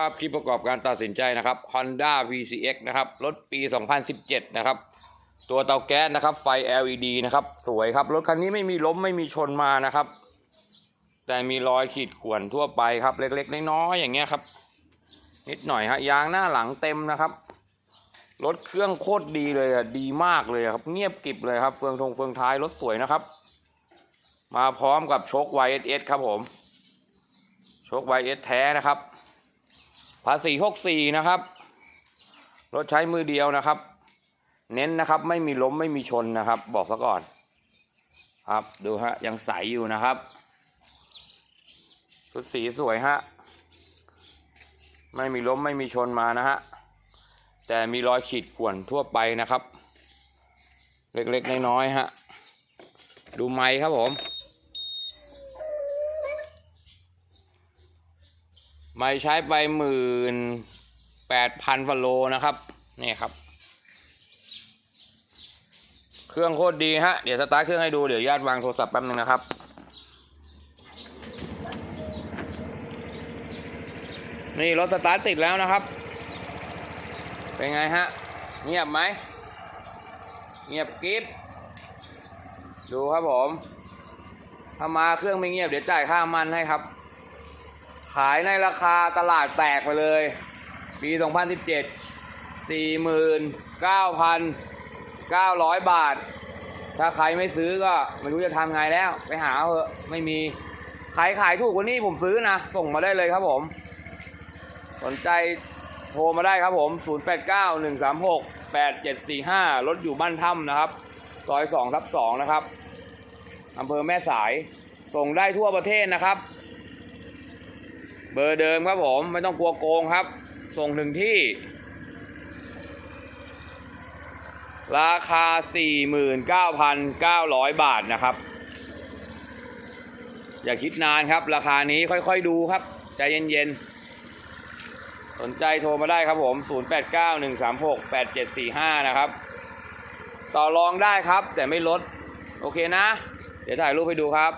ครับคลิปประกอบการตัดสินใจนะครับ Honda VCX นะครับ รถปี 2017 นะครับ ตัวเตาแก๊สนะครับ ไฟ LED นะครับ สวยครับ รถคันนี้ไม่มีล้มไม่มีชนมานะครับ แต่มีรอยขีดข่วนทั่วไปครับ เล็กๆ น้อยๆ อย่างเงี้ยครับ นิดหน่อยฮะ ยางหน้าหลังเต็มนะครับ รถเครื่องโคตรดีเลยอะ ดีมากเลยครับ เงียบกริบเลยครับ เฟืองทงเฟืองท้ายรถสวยนะครับ มาพร้อมกับโชค YSS ครับผม โชค YS แท้นะครับ ภาษีหกสี่นะครับ รถใช้มือเดียวนะครับ เน้นนะครับไม่มีล้มไม่มีชนนะครับ บอกซะก่อน ครับดูฮะยังใสอยู่นะครับชุดสีสวยฮะไม่มีล้มไม่มีชนมานะฮะแต่มีรอยขีดข่วนทั่วไปนะครับ เล็กๆน้อยๆฮะดูไม้ครับผม ไม่ใช้ไปหมื่นแปดพันฟโลนะครับนี่ครับ เครื่องโคตรดีฮะเดี๋ยวสตาร์ทเครื่องให้ดูเดี๋ยวญาติวางโทรศัพท์แป๊บนึงนะครับนี่รถสตาร์ทติดแล้วนะครับ เป็นไงฮะ เงียบไหม เงียบกริบดูครับผม ถ้ามาเครื่องไม่เงียบเดี๋ยวจ่ายค่ามันให้ครับ ขายในราคาตลาดแตกไปเลย ปี 2017 49,900 บาท ถ้าใครไม่ซื้อก็ไม่รู้จะทำไงแล้ว ไปหาเถอะไม่มีใครขายถูกกว่านี้ผมซื้อนะ ส่งมาได้เลยครับผม สนใจโทรมาได้ครับผม 0891368745 รถอยู่บ้านถ้ำนะครับ ซอย2ทับ2นะครับอำเภอแม่สาย ส่งได้ทั่วประเทศนะครับ เบอร์เดิมครับผม ไม่ต้องกลัวโกงครับ ส่งถึงที่ ราคา 49,900 บาทนะครับ อย่าคิดนานครับ ราคานี้ค่อยๆดูครับ ใจเย็นๆ สนใจโทรมาได้ครับผม 0891368745 นะครับ ต่อรองได้ครับ แต่ไม่ลด โอเคนะ เดี๋ยวถ่ายรูปให้ดูครับ